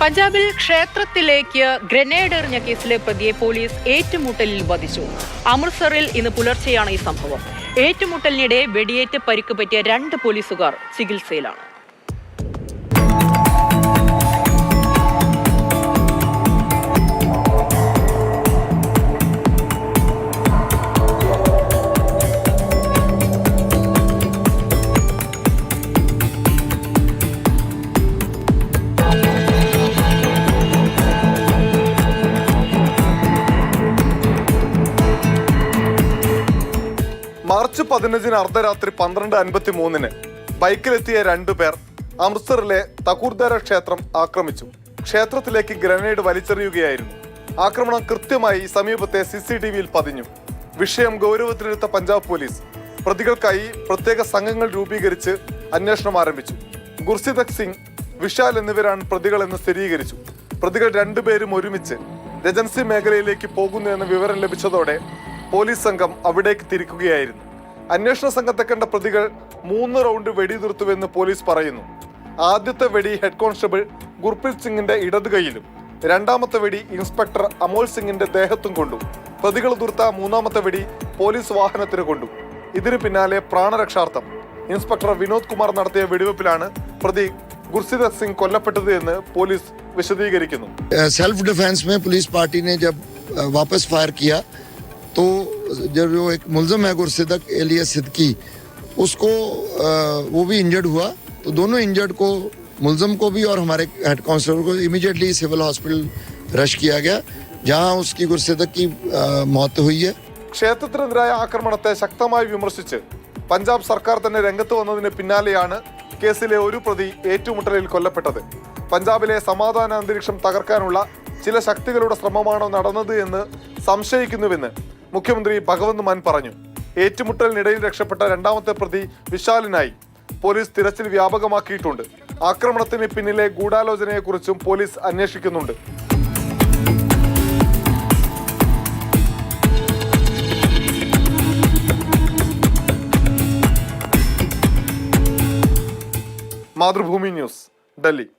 പഞ്ചാബിൽ ക്ഷേത്രത്തിലേക്ക് ഗ്രനേഡ് എറിഞ്ഞ കേസിലെ പ്രതിയെ പോലീസ് ഏറ്റുമുട്ടലിൽ വധിച്ചു. അമൃത്സറിൽ ഇന്ന് പുലർച്ചെയാണ് ഈ സംഭവം. ഏറ്റുമുട്ടലിനിടെ വെടിയേറ്റ് പരിക്ക് പറ്റിയ രണ്ട് പോലീസുകാർ ചികിത്സയിലാണ്. മാർച്ച് പതിനഞ്ചിന് അർദ്ധരാത്രി പന്ത്രണ്ട് അൻപത്തി മൂന്നിന് ബൈക്കിലെത്തിയ രണ്ടുപേർ അമൃത്സറിലെ തകൂർദാര ക്ഷേത്രം ആക്രമിച്ചു. ക്ഷേത്രത്തിലേക്ക് ഗ്രനേഡ് വലിച്ചെറിയുകയായിരുന്നു. ആക്രമണം കൃത്യമായി സമീപത്തെ സി സി ടി വിയിൽ പതിഞ്ഞു. വിഷയം ഗൗരവത്തിലെടുത്ത പഞ്ചാബ് പോലീസ് പ്രതികൾക്കായി പ്രത്യേക സംഘങ്ങൾ രൂപീകരിച്ച് അന്വേഷണം ആരംഭിച്ചു. ഗുർസിദക് സിംഗ് വിശാൽ എന്നിവരാണ് പ്രതികളെന്ന് സ്ഥിരീകരിച്ചു. പ്രതികൾ രണ്ടുപേരും ഒരുമിച്ച് രജൻസി മേഖലയിലേക്ക് പോകുന്നു എന്ന വിവരം ലഭിച്ചതോടെ പോലീസ് സംഘം അവിടേക്ക് തിരിക്കുകയായിരുന്നു. അന്വേഷണ സംഘത്തെ കണ്ട പ്രതികൾ മൂന്ന് റൗണ്ട് വെടിയുതിർത്തുവെന്ന് പോലീസ് പറയുന്നു ആദ്യത്തെ വെടി ഹെഡ് കോൺസ്റ്റബിൾ ഗുർപ്രീത് സിംഗിന്റെ ഇടത് കൈയിലും രണ്ടാമത്തെ വെടി ഇൻസ്പെക്ടർ അമോൽ സിംഗിന്റെ ദേഹത്തും കൊണ്ടു പ്രതികൾ തീർത്ത മൂന്നാമത്തെ വെടി പോലീസ് വാഹനത്തിന് കൊണ്ടു ഇതിനു പിന്നാലെ പ്രാണരക്ഷാർത്ഥം ഇൻസ്പെക്ടർ വിനോദ് കുമാർ നടത്തിയ വെടിവെപ്പിലാണ് പ്രതി ഗുർസിദത് സിംഗ് കൊല്ലപ്പെട്ടത് എന്ന് പോലീസ് വിശദീകരിക്കുന്നു सेल्फ डिफेंस में पुलिस पार्टी ने जब अ, वापस फायर किया तो जब जो एक मुलजम है गुरसिदक एलिया सिद्दकी उसको अ, वो भी इंजर्ड हुआ तो दोनों इंजर्ड को मुलजम को भी और हमारे हेड कांस्टेबल को इमीडिएटली सिविल हॉस्पिटल रश किया गया जहां उसकी गुरसिदक की अ, मौत हुई है ക്ഷേത്രത്തിനെതിരായ ആക്രമണത്തെ ശക്തമായി വിമർശിച്ച് പഞ്ചാബ് സർക്കാർ തന്നെ രംഗത്ത് വന്നതിന് പിന്നാലെയാണ് കേസിലെ ഒരു പ്രതി ഏറ്റുമുട്ടലിൽ കൊല്ലപ്പെട്ടത് പഞ്ചാബിലെ സമാധാന അന്തരീക്ഷം തകർക്കാനുള്ള ചില ശക്തികളുടെ ശ്രമമാണോ നടന്നത് എന്ന് സംശയിക്കുന്നുവെന്ന് മുഖ്യമന്ത്രി ഭഗവന്ത് മാൻ പറഞ്ഞു. ഏറ്റുമുട്ടലിനിടയിൽ രക്ഷപ്പെട്ട രണ്ടാമത്തെ പ്രതി വിശാലിനായി പോലീസ് തിരച്ചിൽ വ്യാപകമാക്കിയിട്ടുണ്ട്. ആക്രമണത്തിന് പിന്നിലെ ഗൂഢാലോചനയെക്കുറിച്ചും പോലീസ് അന്വേഷിക്കുന്നുണ്ട്. മാതൃഭൂമി ന്യൂസ് ഡൽഹി.